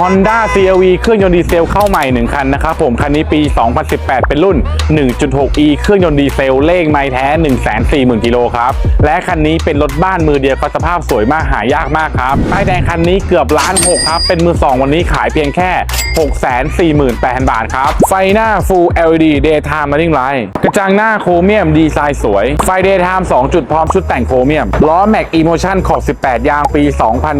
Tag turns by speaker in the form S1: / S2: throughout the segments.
S1: Honda CRV เครื่องยนต์ดีเซลเข้าใหม่ 1 คันนะครับผม คันนี้ปี 2018 เป็นรุ่น 1.6e เครื่องยนต์ดีเซลเลขไม้แท้ 140,000กิโลครับ และคันนี้เป็นรถบ้านมือเดียวก็สภาพสวยมากหายากมากครับป้ายแดงคันนี้เกือบล้านหกครับ เป็นมือ 2 วันนี้ขายเพียงแค่ 648,000 บาทครับ ไฟหน้า Full LED Daytime Running Light กระจังหน้าโครเมียมดีไซน์สวย ไฟ Daytime 2 จุดพร้อมชุดแต่งโครเมียม ล้อ Mac Emotion ขอบ 18 ยางปี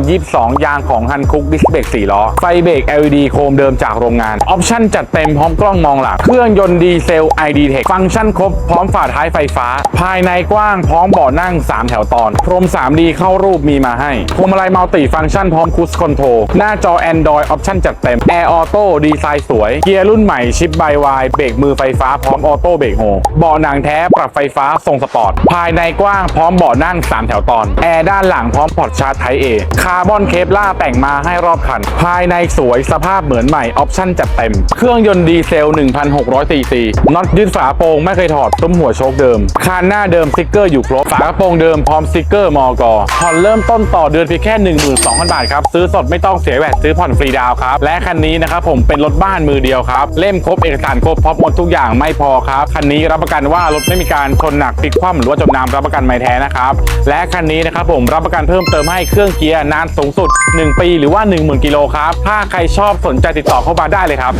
S1: 2022 ยางของ Hankook Disc Brake 4ล้อไฟฟเบรก LED โคมเดิมจากโรงงาน ออปชั่นจัดเต็มพร้อมกล้องมองหลัง เครื่องยนต์ดีเซล ID Tech ฟังก์ชันครบพร้อมฝาท้ายไฟฟ้า ภายในกว้างพร้อมเบาะนั่ง 3 แถวตอน พรม 3D เข้ารูปมีมาให้พวงมาลัยมัลติฟังก์ชันพร้อมคูสคอนโทรลหน้าจอ Android ออปชั่นจัดเต็ม Air Auto ดีไซน์สวย เกียร์รุ่นใหม่ชิปไบวายเบรกมือไฟฟ้าพร้อมออโต้เบรกโฮเบาะหนังแท้ปรับไฟฟ้าทรงสปอร์ตภายในกว้างพร้อมเบาะนั่ง 3 แถวตอนแอร์ด้านหลังพร้อมพอร์ตชาร์จไทเอคาร์บอนเคปล่าแต่งมาให้รอบคัน ภายในในสวยสภาพเหมือนใหม่ออปชั่นจัดเต็ม เครื่องยนต์ดีเซล 1,600ซีซีน็อตยึดฝาโปรงไม่เคยถอดซุ้มหัวโชคเดิม คานหน้าเดิมสติกเกอร์อยู่ครบ ฝากระโปรงเดิมพร้อมสติกเกอร์มอกผ่อนเริ่มต้นต่อเดือนเพียงแค่ 12,000 บาทครับ ซื้อสดไม่ต้องเสียแวดซื้อผ่อนฟรีดาวครับ และคันนี้นะครับผมเป็นรถบ้านมือเดียวครับเล่มครบเอกสารครบพร้อมหมดทุกอย่างไม่พอครับคันนี้รับประกันว่ารถไม่มีการชนหนักพลิกคว่ำหรือว่าจมน้ำรับประกันไม่แท้นะครับและคันนี้นะครับผมรับประกันเพิ่มเติมให้เครื่องเกียร์นานสูงสุด 1 ปีหรือว่า 10,000กิโลครับถ้าใครชอบสนใจติดต่อเข้ามาได้เลยครับ